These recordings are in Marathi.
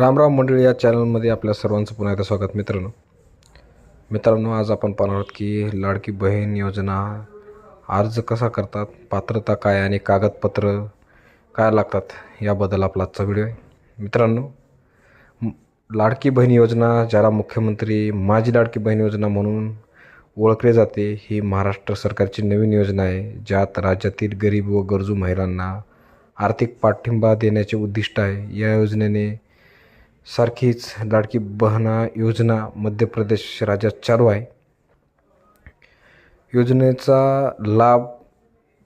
रामराम मंडळी या चॅनलमध्ये आपल्या सर्वांचं पुन्हा एकदा स्वागत मित्रांनो. मित्रांनो आज आपण पाहणार आहोत की लाडकी बहीण योजना अर्ज कसा करतात पात्रता काय आणि कागदपत्र काय लागतात याबद्दल आपला आजचा व्हिडिओ आहे. मित्रांनो लाडकी बहीण योजना ज्याला मुख्यमंत्री माझी लाडकी बहीण योजना म्हणून ओळखले जाते ही महाराष्ट्र सरकारची नवीन योजना आहे ज्यात राज्यातील गरीब व गरजू महिलांना आर्थिक पाठिंबा देण्याचे उद्दिष्ट आहे. या योजनेने सारखीच लाडकी बहना योजना मध्य प्रदेश राज्यात चालू आहे. योजनेचा लाभ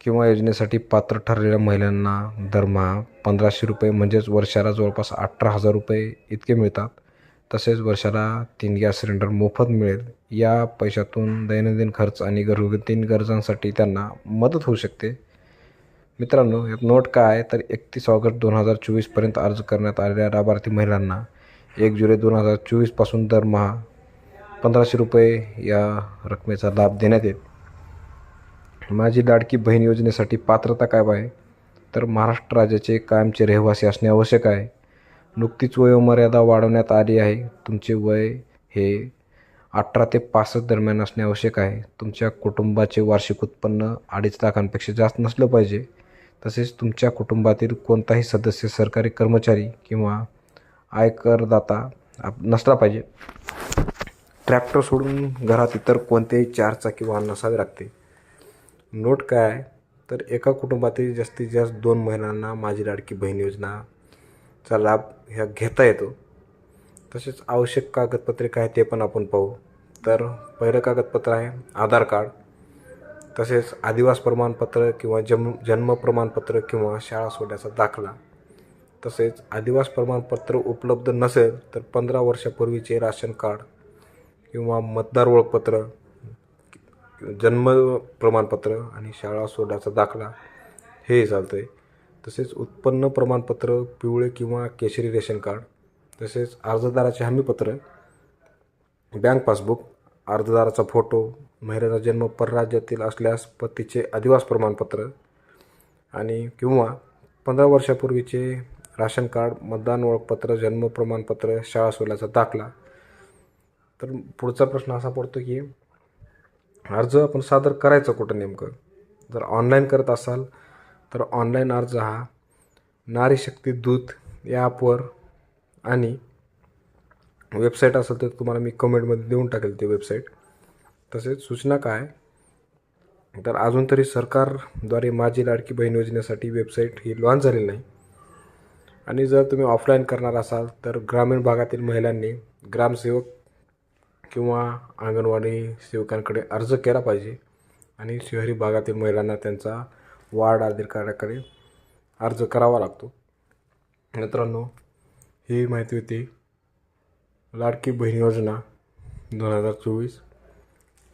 किंवा योजनेसाठी पात्र ठरलेल्या महिलांना दरमहा पंधराशे रुपये म्हणजेच वर्षाला जवळपास अठरा हजार रुपये इतके मिळतात. तसेच वर्षाला तीन गॅस सिलेंडर मोफत मिळेल. या पैशातून दैनंदिन खर्च आणि घरगुती गरजांसाठी त्यांना मदत होऊ शकते. मित्रांनो यात नोट काय आहे तर एकतीस ऑगस्ट दोन हजार चोवीसपर्यंत अर्ज करण्यात आलेल्या लाभार्थी महिलांना एक जुलै दोन हजार चोवीसपासून दरमहा पंधराशे रुपये या रकमेचा लाभ देण्यात येईल. माझी लाडकी बहीण योजनेसाठी पात्रता काय आहे? तर महाराष्ट्र राज्याचे कायमचे रहिवासी असणे आवश्यक आहे. नुकतीच वयोमर्यादा वाढवण्यात आली आहे. तुमचे वय हे अठरा ते पासष्ट दरम्यान असणे आवश्यक आहे. तुमच्या कुटुंबाचे वार्षिक उत्पन्न अडीच लाखांपेक्षा जास्त नसलं पाहिजे. तसेच तुमच्या कुटुंबातील कोणताही सदस्य सरकारी कर्मचारी किंवा आयकरदाता आप- नसला पाहिजे. ट्रॅक्टर सोडून घरात इतर कोणतेही चारचाकी वाहन नसावे लागते. नोट काय आहे? तर एका कुटुंबातील जास्तीत जास्त दोन महिलांना माझी लाडकी बहीण योजनाचा लाभ ह्या घेता येतो. तसेच आवश्यक कागदपत्रे काय ते पण आपण पाहू. तर पहिलं कागदपत्र आहे आधार कार्ड. तसेच आदिवास प्रमाणपत्र किंवा जन्म जन्म प्रमाणपत्र किंवा शाळा सोडण्याचा दाखला. तसेच आदिवास प्रमाणपत्र उपलब्ध नसेल तर पंधरा वर्षापूर्वीचे राशन कार्ड किंवा मतदार ओळखपत्र जन्म प्रमाणपत्र आणि शाळा सोडण्याचा दाखला हे चालतं आहे तसेच उत्पन्न प्रमाणपत्र पिवळे किंवा केशरी रेशन कार्ड तसेच अर्जदाराचे हमीपत्र बँक पासबुक अर्जदाराचा फोटो महिलेचा जन्म परराज्यातील असल्यास पतीचे अधिवास प्रमाणपत्र आणि किंवा पंधरा वर्षापूर्वीचे राशन कार्ड मतदान ओळखपत्र जन्म प्रमाणपत्र शाळा सोडल्याचा दाखला. तर पुढचा प्रश्न असा पडतो की अर्ज आपण सादर करायचं कुठं नेमकं? जर ऑनलाईन करत असाल तर ऑनलाईन अर्ज हा नारी शक्ती दूत या ॲपवर आणि वेबसाईट असेल तर तुम्हाला मी कमेंटमध्ये देऊन टाकेल ते वेबसाईट तसेच सूचना काय? तर अजून तरी सरकारद्वारे माझी लाडकी बहीण योजनेसाठी वेबसाईट ही लॉन्च झालेली नाही. आणि जर तुम्ही ऑफलाईन करणार असाल तर ग्रामीण भागातील महिलांनी ग्रामसेवक किंवा अंगणवाडी सेवकांकडे अर्ज केला पाहिजे आणि शहरी भागातील महिलांना त्यांचा वार्ड अधिकाऱ्याकडे अर्ज करावा लागतो. मित्रांनो ही माहिती होती लाडकी बहीण योजना दोन हजार चोवीस.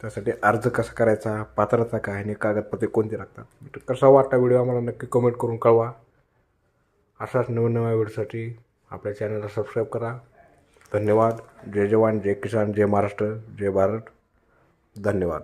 त्यासाठी अर्ज कसा करायचा पात्रता काय आणि कागदपत्रे कोणती लागतात? कसा वाटता व्हिडिओ? आम्हाला नक्की कमेंट करून कळवा. अशाच नवीन नव्या व्हिडिओसाठी आपल्या चॅनलला सबस्क्राईब करा. धन्यवाद. जय जवान जय किसान जय महाराष्ट्र जय भारत. धन्यवाद.